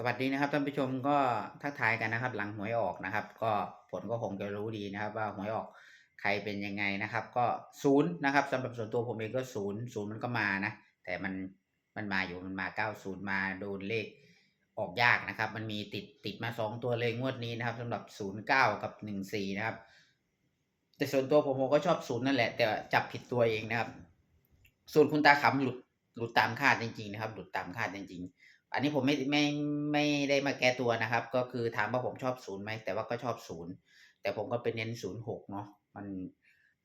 สวัสดีนะครับท่านผู้ชมก็ทักทายกันนะครับ หลังหวยออกนะครับ ก็ผลก็คงจะรู้ดีนะครับ ว่าหวยออกใครเป็นยังไงนะครับ ก็ศูนย์นะครับสำหรับส่วนตัวผมเองก็ศูนย์ศูนย์มันก็มานะแต่มันมันมาอยู่มันมาเก้าศูนย์มาโดนเลขออกยากนะครับ มันมีติดติดมาสองตัวเลยงวดนี้นะครับสำหรับศูนย์เก้ากับหนึ่งสี่นะครับ แต่ส่วนตัวผมผมก็ชอบศูนย์นั่นแหละ แต่จับผิดตัวเองนะครับ ส่วนคุณตาขำหลุดหลุดตามคาดจริงๆนะครับ หลุดตามคาดจริงๆ อันนี้ผมไม่ไม่ไม่ได้มาแก้ตัวนะครับ ก็คือถามว่าผมชอบศูนย์ไหมแต่ว่าก็ชอบศูนย์แต่ผมก็เป็นเน้นศูนย์หกเนาะมัน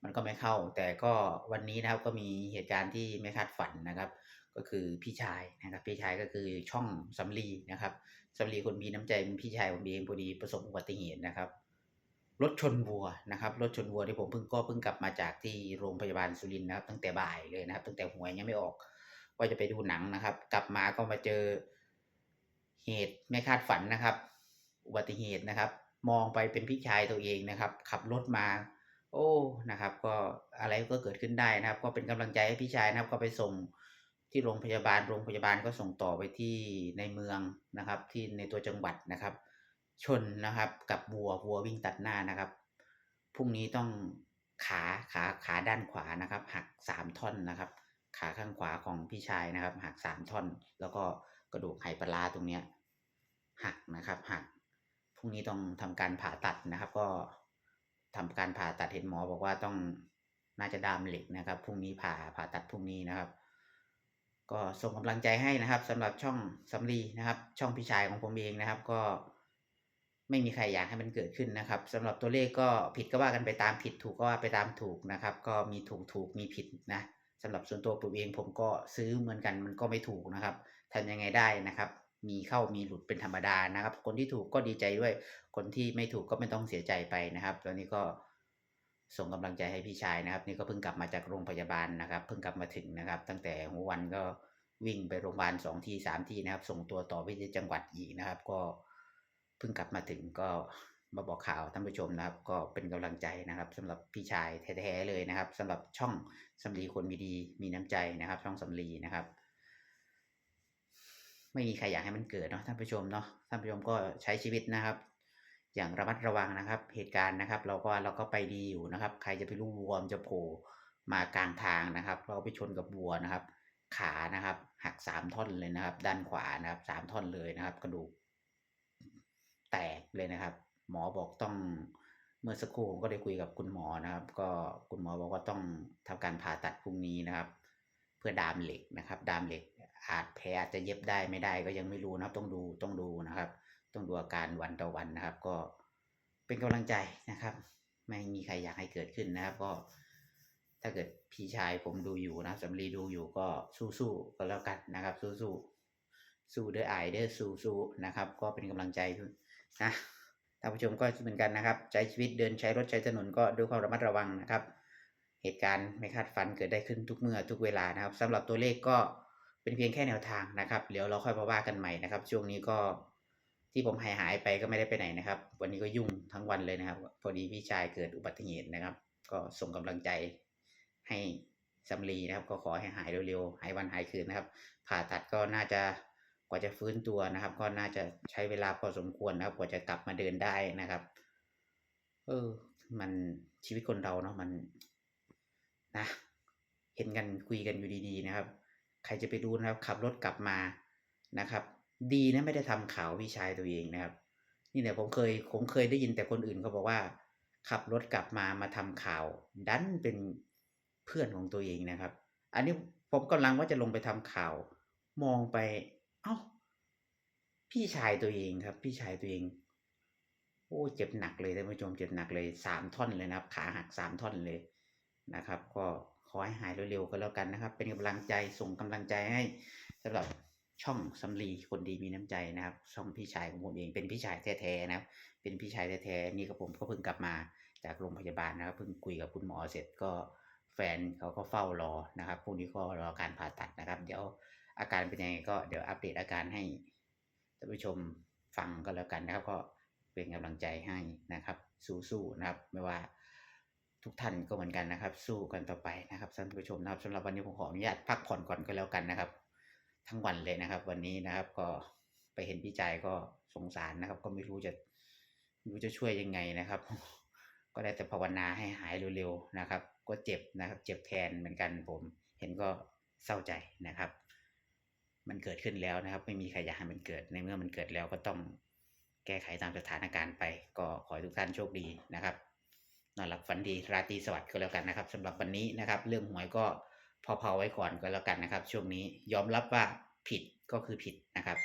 มันก็ไม่เข้า แต่ก็วันนี้นะครับก็มีเหตุการณ์ที่ไม่คาดฝันนะครับ ก็คือพี่ชายนะครับ พี่ชายก็คือช่องสำลีนะครับสำลีคนมีน้ำใจเป็นพี่ชายผมเองพอดีประสบอุบัติเหตุนะครับรถชนวัวนะครับรถชนวัวที่ผมเพิ่งก็เพิ่งกลับมาจากที่โรงพยาบาลสุรินทร์นะครับ ตั้งแต่บ่ายเลยนะครับ ตั้งแต่หวยยังไม่ออกว่าจะไปดูหนังนะครับ กลับมาก็มาเจอ เหตุไม่คาดฝันนะครับ อุบัติเหตุนะครับ มองไปเป็นพี่ชายตัวเองนะครับ ขับรถมา โอ้นะครับ ก็อะไรก็เกิดขึ้นได้นะครับ ก็เป็นกำลังใจให้พี่ชายนะครับ ก็ไปส่งที่โรงพยาบาลโรงพยาบาลก็ส่งต่อไปที่ในเมืองนะครับ ที่ในตัวจังหวัดนะครับ ชนนะครับ กับวัววัววิ่งตัดหน้านะครับพรุ่งนี้ต้องขาขาขาด้านขวานะครับ หักสามท่อนนะครับ ขาข้างขวาของพี่ชายนะครับ หักสามท่อนแล้วก็ กระดูกไหปลาร้าตรงเนี้ยหักนะครับหักพรุ่งนี้ต้องทำการผ่าตัดนะครับ ก็ทำการผ่าตัดเห็นหมอบอกว่าต้องน่าจะดามเหล็กนะครับพรุ่งนี้ผ่าผ่าตัดพรุ่งนี้นะครับ ก็ส่งกำลังใจให้นะครับสำหรับช่องสำลีนะครับ ช่องพี่ชายของผมเองนะครับ ก็ไม่มีใครอยากให้มันเกิดขึ้นนะครับสำหรับตัวเลขก็ผิดก็ว่ากันไปตามผิดถูกก็ว่าไปตามถูกนะครับ ก็มีถูกถูกมีผิดนะ สำหรับส่วนตัวผมเองผมก็ซื้อเหมือนกันมันก็ไม่ถูกนะครับทำยังไงได้นะครับ มีเข้ามีหลุดเป็นธรรมดานะครับ คนที่ถูกก็ดีใจด้วย คนที่ไม่ถูกก็ไม่ต้องเสียใจไปนะครับตอนนี้ก็ส่งกำลังใจให้พี่ชายนะครับ นี่ก็เพิ่งกลับมาจากโรงพยาบาลนะครับ เพิ่งกลับมาถึงนะครับ ตั้งแต่หัววันก็วิ่งไปโรงพยาบาลสองที่สามที่นะครับ ส่งตัวต่อไปที่จังหวัดอีกนะครับ ก็เพิ่งกลับมาถึงก็ มาบอกข่าวท่านผู้ชมนะครับ ก็เป็นกำลังใจนะครับสำหรับพี่ชายแท้ๆเลยนะครับสำหรับช่องสำลีคนมีดีมีน้ำใจนะครับ ช่องสำลีนะครับ ไม่มีใครอยากให้มันเกิดเนาะท่านผู้ชมเนาะท่านผู้ชมก็ใช้ชีวิตนะครับ อย่างระมัดระวังนะครับ เหตุการณ์นะครับ เราก็เราก็ไปดีอยู่นะครับ ใครจะไปรู้วัวมจะโผล่มากลางทางนะครับ เราไปชนกับวัวนะครับ ขานะครับ หักสามท่อนเลยนะครับ ด้านขวานะครับสามท่อนเลยนะครับ กระดูกแตกเลยนะครับ หมอบอกต้องเมื่อสักครู่ผมก็ได้คุยกับคุณหมอนะครับ ก็คุณหมอบอกว่าต้องทำการผ่าตัดพรุ่งนี้นะครับ เพื่อดามเหล็กนะครับ ดามเหล็กอาจแผลอาจจะเย็บได้ไม่ได้ก็ยังไม่รู้นะครับ ต้องดูต้องดูนะครับ ต้องดูอาการวันต่อวันนะครับ ก็เป็นกำลังใจนะครับ ไม่มีใครอยากให้เกิดขึ้นนะครับ ก็ ถ้าเกิดพี่ชายผมดูอยู่นะครับสำลีดูอยู่ก็สู้ๆก็แล้วกันนะครับ สู้ๆสู้เด้อไอเด้อสู้ๆนะครับ ก็เป็นกำลังใจนะ ท่านผู้ชมก็เหมือนกันนะครับ ใช้ชีวิตเดินใช้รถใช้ถนนก็ด้วยความระมัดระวังนะครับ เหตุการณ์ไม่คาดฝันเกิดได้ขึ้นทุกเมื่อทุกเวลานะครับสำหรับตัวเลขก็เป็นเพียงแค่แนวทางนะครับเดี๋ยวเราค่อยมาว่ากันใหม่นะครับ ช่วงนี้ก็ที่ผมหายหายไปก็ไม่ได้ไปไหนนะครับ วันนี้ก็ยุ่งทั้งวันเลยนะครับ พอดีพี่ชายเกิดอุบัติเหตุนะครับ ก็ส่งกำลังใจให้สำลีนะครับ ก็ขอให้หายเร็วๆหายวันหายคืนนะครับ ผ่าตัดก็น่าจะ ว่าจะฟื้นตัวนะครับ ก็น่าจะใช้เวลาพอสมควรนะครับ กว่าจะกลับมาเดินได้นะครับ เออ มันชีวิตคนเราเนาะมันนะเห็นกันคุยกันอยู่ดีๆนะครับ ใครจะไปดูนะครับ ขับรถกลับมานะครับ ดีนะไม่ได้ทำข่าวพี่ชายตัวเองนะครับ นี่เนี่ยผมเคยผมเคยได้ยินแต่คนอื่นเขาบอกว่า ขับรถกลับมามาทำข่าว ดันเป็นเพื่อนของตัวเองนะครับ อันนี้ผมกำลังว่าจะลงไปทำข่าว มองไป เอ้า พี่ชายตัวเองครับ พี่ชายตัวเอง โอ้เจ็บหนักเลยท่านผู้ชมเจ็บหนักเลยสามท่อนเลยนะครับ ขาหักสามท่อนเลยนะครับ ก็ขอให้หายเร็วๆก็แล้วกันนะครับ เป็นกำลังใจส่งกำลังใจให้สำหรับช่องสำลีคนดีมีน้ำใจนะครับ ช่องพี่ชายของผมเองเป็นพี่ชายแท้ๆนะครับ เป็นพี่ชายแท้ๆนี่กับผมก็เพิ่งกลับมาจากโรงพยาบาลนะครับ เพิ่งคุยกับคุณหมอเสร็จก็แฟนเขาก็เฝ้ารอนะครับพรุ่งนี้ก็รอการผ่าตัดนะครับ เดี๋ยว อาการเป็นยังไงก็เดี๋ยวอัปเดตอาการให้ท่านผู้ชมฟังก็แล้วกันนะครับ ก็เป็นกำลังใจให้นะครับ สู้ๆนะครับ ไม่ว่าทุกท่านก็เหมือนกันนะครับ สู้กันต่อไปนะครับท่านผู้ชมนะครับสำหรับวันนี้ผมขออนุญาตพักผ่อนก่อนก็แล้วกันนะครับ ทั้งวันเลยนะครับ วันนี้นะครับก็ไปเห็นพี่จ่ายก็สงสารนะครับ ก็ไม่รู้จะไม่รู้จะช่วยยังไงนะครับ ก็ได้แต่ภาวนาให้หายเร็วๆนะครับ ก็เจ็บนะครับ เจ็บแทนเหมือนกันผม เห็นก็เศร้าใจนะครับ มันเกิดขึ้นแล้วนะครับ ไม่มีใครอยากให้มันเกิดในเมื่อมันเกิดแล้วก็ต้องแก้ไขตามสถานการณ์ไป ก็ขอให้ทุกท่านโชคดีนะครับนอนหลับฝันดีราตรีสวัสดิ์ก็แล้วกันนะครับสำหรับวันนี้นะครับ เรื่องหวยก็พอๆไว้ก่อนก็แล้วกันนะครับ ช่วงนี้ยอมรับว่าผิดก็คือผิดนะครับ